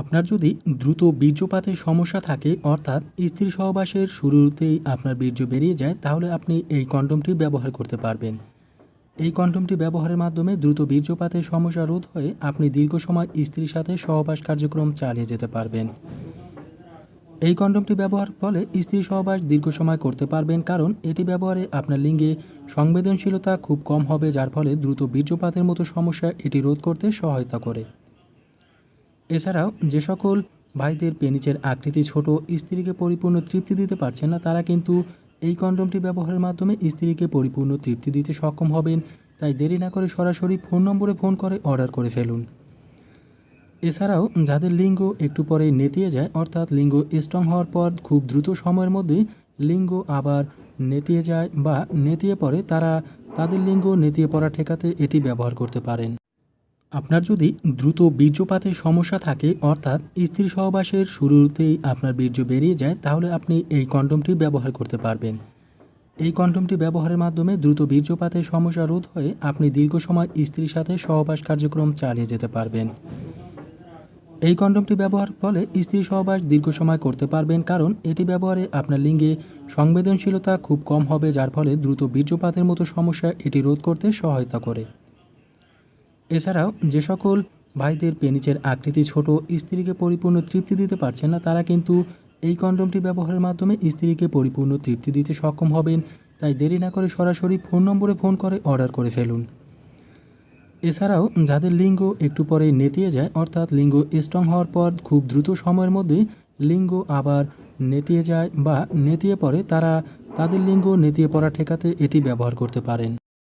আপনার যদি দ্রুত বীর্যপাতের সমস্যা থাকে, অর্থাৎ স্ত্রী সহবাসের শুরুতেই আপনার বীর্য বেরিয়ে যায়, তাহলে আপনি এই কন্ডোমটি ব্যবহার করতে পারবেন। এই কন্ডোমটি ব্যবহারের মাধ্যমে দ্রুত বীর্যপাতের সমস্যা রোধ হয়ে আপনি দীর্ঘ সময় স্ত্রীর সাথে সহবাস কার্যক্রম চালিয়ে যেতে পারবেন। এই কন্ডোমটি ব্যবহার ফলে স্ত্রী সহবাস দীর্ঘ সময় করতে পারবেন, কারণ এটি ব্যবহারে আপনার লিঙ্গে সংবেদনশীলতা খুব কম হবে, যার ফলে দ্রুত বীর্যপাতের মতো সমস্যা এটি রোধ করতে সহায়তা করে। এছাড়াও যে সকল ভাইদের পেনিচের আকৃতি ছোট, স্ত্রীকে পরিপূর্ণ তৃপ্তি দিতে পারছেন না, তারা কিন্তু এই কন্ডোমটি ব্যবহারের মাধ্যমে স্ত্রীকে পরিপূর্ণ তৃপ্তি দিতে সক্ষম হবেন। তাই দেরি না করে সরাসরি ফোন নম্বরে ফোন করে অর্ডার করে ফেলুন। এছাড়াও যাদের লিঙ্গ একটু পরে নেতিয়ে যায়, অর্থাৎ লিঙ্গ স্ট্রং হওয়ার পর খুব দ্রুত সময়ের মধ্যে লিঙ্গ আবার নেতিয়ে যায় বা নেতিয়ে পড়ে, তারা তাদের লিঙ্গ নেতিয়ে পড়া ঠেকাতে এটি ব্যবহার করতে পারেন। আপনার যদি দ্রুত বীর্যপাতের সমস্যা থাকে, অর্থাৎ স্ত্রী সহবাসের শুরুতেই আপনার বীর্য বেরিয়ে যায়, তাহলে আপনি এই কন্ডোমটি ব্যবহার করতে পারবেন। এই কন্ডোমটি ব্যবহারের মাধ্যমে দ্রুত বীর্যপাতের সমস্যা রোধ হয়ে আপনি দীর্ঘ সময় স্ত্রীর সাথে সহবাস কার্যক্রম চালিয়ে যেতে পারবেন। এই কন্ডোমটি ব্যবহার ফলে স্ত্রী সহবাস দীর্ঘ সময় করতে পারবেন, কারণ এটি ব্যবহারে আপনার লিঙ্গে সংবেদনশীলতা খুব কম হবে, যার ফলে দ্রুত বীর্যপাতের মতো সমস্যা এটি রোধ করতে সহায়তা করে। এছাড়াও যে সকল ভাইদের পেনিচের আকৃতি ছোট, স্ত্রীকে পরিপূর্ণ তৃপ্তি দিতে পারছেন না, তারা কিন্তু এই কন্ডোমটি ব্যবহারের মাধ্যমে স্ত্রীকে পরিপূর্ণ তৃপ্তি দিতে সক্ষম হবেন। তাই দেরি না করে সরাসরি ফোন নম্বরে ফোন করে অর্ডার করে ফেলুন। এছাড়াও যাদের লিঙ্গ একটু পরে নেতিয়ে যায়, অর্থাৎ লিঙ্গ স্ট্রং হওয়ার পর খুব দ্রুত সময়ের মধ্যে লিঙ্গ আবার নেতিয়ে যায় বা নেতিয়ে পড়ে, তারা তাদের লিঙ্গ নেতিয়ে পড়া ঠেকাতে এটি ব্যবহার করতে পারেন।